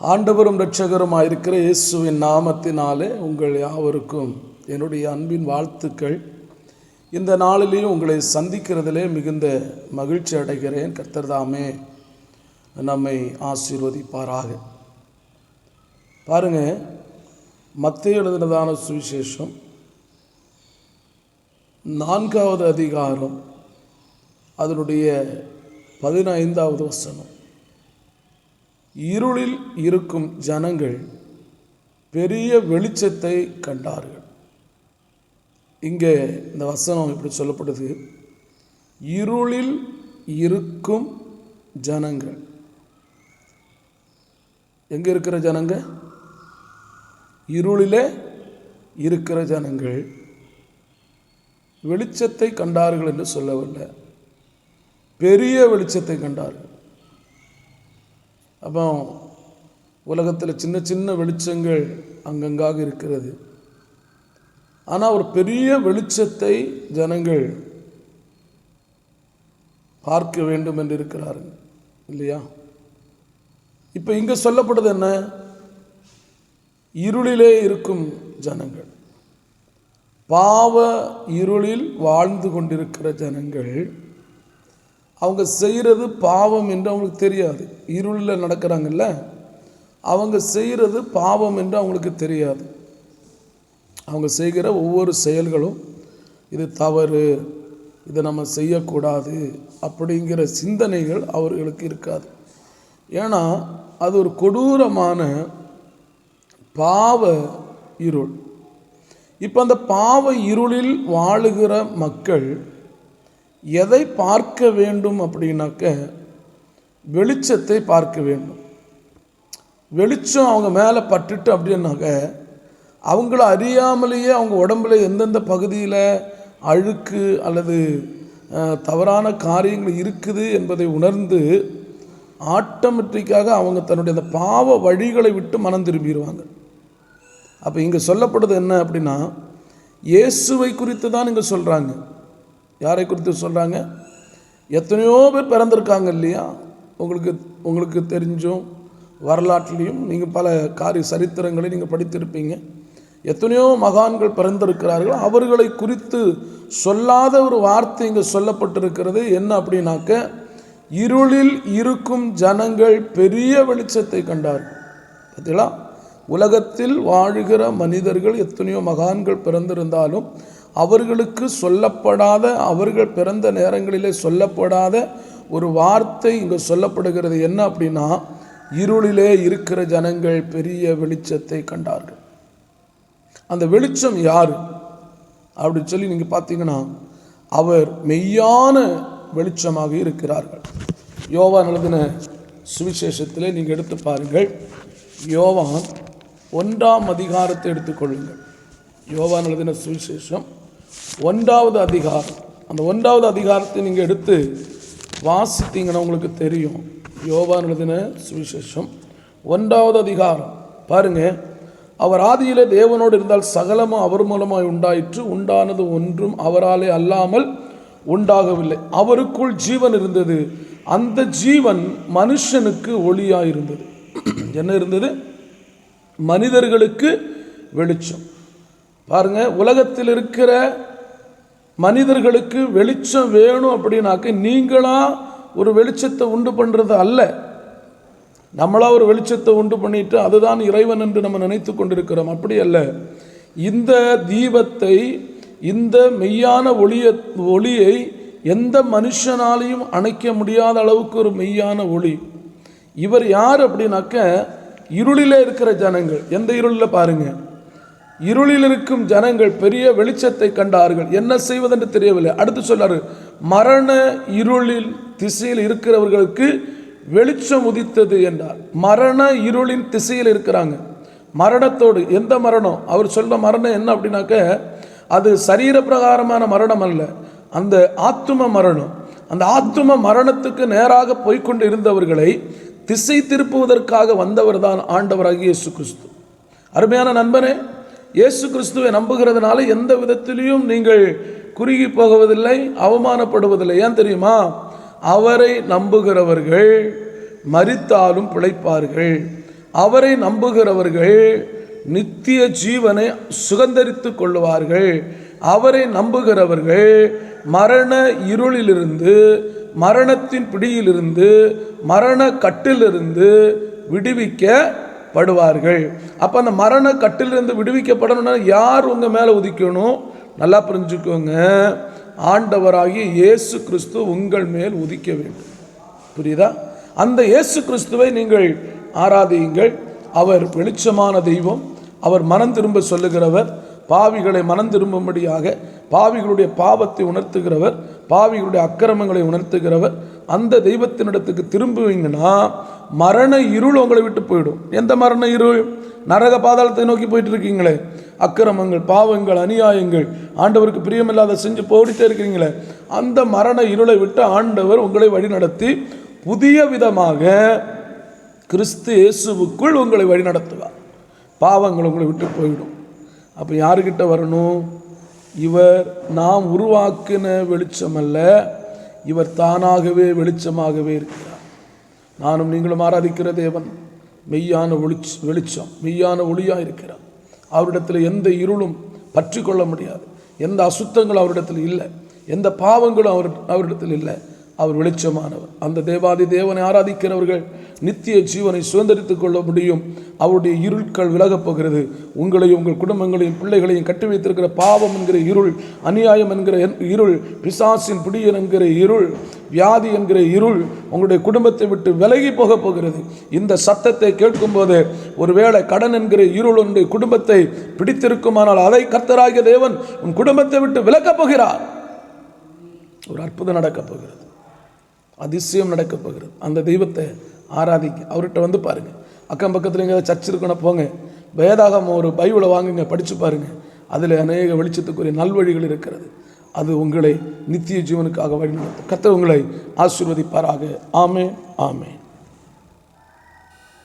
ஆண்டவரும் இரட்சகருமாக இருக்கிற இயேசுவின் நாமத்தினாலே உங்கள் யாவருக்கும் என்னுடைய அன்பின் வாழ்த்துக்கள். இந்த நாளிலேயும் உங்களை சந்திக்கிறதிலே மிகுந்த மகிழ்ச்சி அடைகிறேன். கர்த்தர்தாமே நம்மை ஆசீர்வதிப்பாராக. பாருங்க மத்திய எழுதினதான சுவிசேஷம் நான்காவது அதிகாரம் அதனுடைய பதினைந்தாவது வசனம். இருளில் இருக்கும் ஜனங்கள் பெரிய வெளிச்சத்தை கண்டார்கள். இங்கே இந்த வசனம் இப்படி சொல்லப்படுது. இருளில் இருக்கும் ஜனங்கள். எங்கே இருக்கிற ஜனங்க? இருளிலே இருக்கிற ஜனங்கள். வெளிச்சத்தை கண்டார்கள் என்று சொல்லவில்லை. பெரிய வெளிச்சத்தை கண்டார்கள். அப்போ உலகத்தில் சின்ன சின்ன வெளிச்சங்கள் அங்கங்காக இருக்கிறது. ஆனால் ஒரு பெரிய வெளிச்சத்தை ஜனங்கள் பார்க்க வேண்டும் என்று இருக்கிறார்கள் இல்லையா? இப்போ இங்கே சொல்லப்படுது என்ன? இருளிலே இருக்கும் ஜனங்கள். பாவ இருளில் வாழ்ந்து கொண்டிருக்கிற ஜனங்கள் அவங்க செய்கிறது பாவம் என்று அவங்களுக்கு தெரியாது. இருளில் நடக்கிறாங்கல்ல? அவங்க செய்கிறது பாவம் என்று அவங்களுக்கு தெரியாது. அவங்க செய்கிற ஒவ்வொரு செயல்களும் இது தவறு இதை நம்ம செய்யக்கூடாது அப்படிங்கிற சிந்தனைகள் அவர்களுக்கு இருக்காது. ஏன்னா அது ஒரு கொடூரமான பாவ இருள். இப்போ அந்த பாவ இருளில் வாழுகிற மக்கள் எதை பார்க்க வேண்டும் அப்படின்னாக்க வெளிச்சத்தை பார்க்க வேண்டும். வெளிச்சம் அவங்க மேலே பட்டுட்டு அப்படின்னாக்க அவங்கள அறியாமலேயே அவங்க உடம்புல எந்தெந்த பகுதியில் அழுக்கு அல்லது தவறான காரியங்கள் இருக்குது என்பதை உணர்ந்து ஆட்டோமேட்டிக்காக அவங்க தன்னுடைய அந்த பாவ வழிகளை விட்டு மனம் திரும்பிடுவாங்க. அப்போ இங்கே சொல்லப்படுது என்ன அப்படின்னா இயேசுவை குறித்து தான் இங்கே சொல்கிறாங்க யாரை குறித்து சொல்கிறாங்க எத்தனையோ பேர் பிறந்திருக்காங்க இல்லையா? உங்களுக்கு உங்களுக்கு தெரிஞ்சும் வரலாற்றுலேயும் நீங்கள் பல காரிய சரித்திரங்களை நீங்கள் படித்திருப்பீங்க. எத்தனையோ மகான்கள் பிறந்திருக்கிறார்கள். அவர்களை குறித்து சொல்லாத ஒரு வார்த்தை இங்கே சொல்லப்பட்டிருக்கிறது. என்ன அப்படின்னாக்க இருளில் இருக்கும் ஜனங்கள் பெரிய வெளிச்சத்தை கண்டார்கள் பார்த்தீங்களா உலகத்தில் வாழுகிற மனிதர்கள் எத்தனையோ மகான்கள் பிறந்திருந்தாலும் அவர்களுக்கு சொல்லப்படாத அவர்கள் பிறந்த நேரங்களிலே சொல்லப்படாத ஒரு வார்த்தை இங்கே சொல்லப்படுகிறது. என்ன அப்படின்னா இருளிலே இருக்கிற ஜனங்கள் பெரிய வெளிச்சத்தை கண்டார்கள். அந்த வெளிச்சம் யார்? அப்படி சொல்லி நீங்கள் பார்த்தீங்கன்னா அவர் மெய்யான வெளிச்சமாக இருக்கிறார்கள். யோவான் எழுதின சுவிசேஷத்தில் நீங்கள் எடுத்து பாருங்கள். யோவான் ஒன்றாம் அதிகாரத்தை எடுத்துக்கொள்ளுங்கள் யோவான் எழுதின சுவிசேஷம் ஒன்றாவது அதிகாரம். அந்த ஒன்றாவது அதிகாரத்தை நீங்கள் எடுத்து வாசித்தீங்கன்னா உங்களுக்கு தெரியும். யோவான் எழுதின சுவிசேஷம். ஒன்றாவது அதிகாரம். பாருங்க. அவர் ஆதியிலே தேவனோடு இருந்தால் சகலமும் அவர் மூலமாய் உண்டாயிற்று. உண்டானது ஒன்றும் அவராலே அல்லாமல் உண்டாகவில்லை. அவருக்குள் ஜீவன் இருந்தது. அந்த ஜீவன் மனுஷனுக்கு ஒளியாக இருந்தது என்ன இருந்தது? மனிதர்களுக்கு வெளிச்சம். பாருங்க உலகத்தில் இருக்கிற மனிதர்களுக்கு வெளிச்சம் வேணும் அப்படின்னாக்க நீங்களா ஒரு வெளிச்சத்தை உண்டு பண்ணுறது அல்ல. நம்மளா ஒரு வெளிச்சத்தை உண்டு பண்ணிட்டு அதுதான் இறைவன் என்று நம்ம நினைத்து கொண்டிருக்கிறோம். அப்படி அல்ல. இந்த தீபத்தை இந்த மெய்யான ஒளிய ஒளியை எந்த மனுஷனாலையும் அணைக்க முடியாத அளவுக்கு ஒரு மெய்யான ஒளி. இவர் யார் அப்படின்னாக்க இருளிலே இருக்கிற ஜனங்கள். எந்த இருளில் பாருங்கள் இருளில் இருக்கும் ஜனங்கள் பெரிய வெளிச்சத்தை கண்டார்கள். என்ன செய்வதென்று தெரியவில்லை. அடுத்து சொல்லாரு மரண இருளில் திசையில் இருக்கிறவர்களுக்கு வெளிச்சம் உதித்தது என்றார். மரண இருளின் திசையில் இருக்கிறாங்க. மரணத்தோடு எந்த மரணம்? அவர் சொல்ல மரணம் என்ன அப்படின்னாக்க அது சரீர பிரகாரமான மரணம் அல்ல. அந்த ஆத்தும மரணம். அந்த ஆத்தும மரணத்துக்கு நேராக போய்கொண்டு இருந்தவர்களை திசை திருப்புவதற்காக வந்தவர் தான் ஆண்டவராகிய இயேசு கிறிஸ்து. அருமையான நண்பனே இயேசு கிறிஸ்துவை நம்புகிறதுனால எந்த விதத்திலையும் நீங்கள் குறுகி போகுவதில்லை அவமானப்படுவதில்லை. ஏன் தெரியுமா? அவரை நம்புகிறவர்கள் மரித்தாலும் பிழைப்பார்கள். அவரை நம்புகிறவர்கள் நித்திய ஜீவனை சுகந்தரித்து கொள்வார்கள் அவரை நம்புகிறவர்கள் மரண இருளிலிருந்து மரணத்தின் பிடியிலிருந்து மரண கட்டிலிருந்து விடுவிக்க படுவார்கள். அப்போ அந்த மரண கட்டிலிருந்து விடுவிக்கப்படணும்னா யார் உங்கள் மேலே உதிக்கணும்? நல்லா புரிஞ்சுக்கோங்க. ஆண்டவராகிய இயேசு கிறிஸ்து உங்கள் மேல் உதிக்க வேண்டும். புரியுதா? அந்த இயேசு கிறிஸ்துவை நீங்கள் ஆராதியுங்கள். அவர் வெளிச்சமான தெய்வம். அவர் மனம் திரும்ப சொல்லுகிறவர். பாவிகளை மனம் திரும்பும்படியாக பாவிகளுடைய பாவத்தை உணர்த்துகிறவர். பாவிகளுடைய அக்கிரமங்களை உணர்த்துகிறவர் அந்த தெய்வத்தினிடத்துக்கு திரும்புவீங்கன்னா மரண இருள் உங்களை விட்டு போயிடும். எந்த மரண இருள்? நரக பாதாளத்தை நோக்கி போயிட்டு இருக்கீங்களே அக்கிரமங்கள் பாவங்கள் அநியாயங்கள் ஆண்டவருக்கு பிரியமில்லாத செஞ்சு போடிட்டே இருக்கீங்களே. அந்த மரண இருளை விட்டு ஆண்டவர் உங்களை வழிநடத்தி புதிய விதமாக கிறிஸ்து இயேசுவுக்குள் உங்களை வழிநடத்துவார். பாவங்கள் உங்களை விட்டு போயிடும். அப்போ யாருக்கிட்ட வரணும்? இவர் நாம் உருவாக்கின வெளிச்சம் அல்ல இவர் தானாகவே வெளிச்சமாகவே இருக்கிறார். நானும் நீங்களும் ஆராதிக்கிற தேவன் மெய்யான ஒளிச் வெளிச்சம் மெய்யான ஒளியாக இருக்கிறார். அவரிடத்தில் எந்த இருளும் பற்றி கொள்ள முடியாது. எந்த அசுத்தங்களும் அவரிடத்தில் இல்லை. எந்த பாவங்களும் அவர் அவரிடத்தில் இல்லை. அவர் வெளிச்சமானவர். அந்த தேவாதி தேவனை ஆராதிக்கிறவர்கள் நித்திய ஜீவனை சுதந்திரித்துக் கொள்ள முடியும். அவருடைய இருட்கள் விலகப் போகிறது. உங்களையும் உங்கள் குடும்பங்களையும் பிள்ளைகளையும் கட்டி வைத்திருக்கிற பாவம் என்கிற இருள் அநியாயம் என்கிற என்- இருள் பிசாசின் பிடியன் என்கிற இருள் வியாதி என்கிற இருள் உங்களுடைய குடும்பத்தை விட்டு விலகி போகப் போகிறது. இந்த சத்தத்தை கேட்கும்போது ஒருவேளை கடன் என்கிற இருள் உன்னுடைய குடும்பத்தை பிடித்திருக்குமானால் அதை கர்த்தராகிய தேவன் உன் குடும்பத்தை விட்டு விலக்கப் போகிறார். ஒரு அற்புதம் நடக்கப் போகிறது. அதிசயம் நடக்கப் போகிறது. அந்த தெய்வத்தை ஆராதிங்க. அவர்கிட்ட வந்து பாருங்கள் அக்கம் பக்கத்தில் எங்கேயாவது சர்ச் இருக்கணும் போங்க. வேதாகம் ஒரு பைபிளை வாங்குங்க படித்து பாருங்கள் அதில் அநேக வெளிச்சத்துக்குரிய நல்வழிகள் இருக்கிறது. அது உங்களை நித்திய ஜீவனுக்காக வழிநடத்தும். கர்த்தர் உங்களை ஆசிர்வதிப்பாராக. ஆமே ஆமே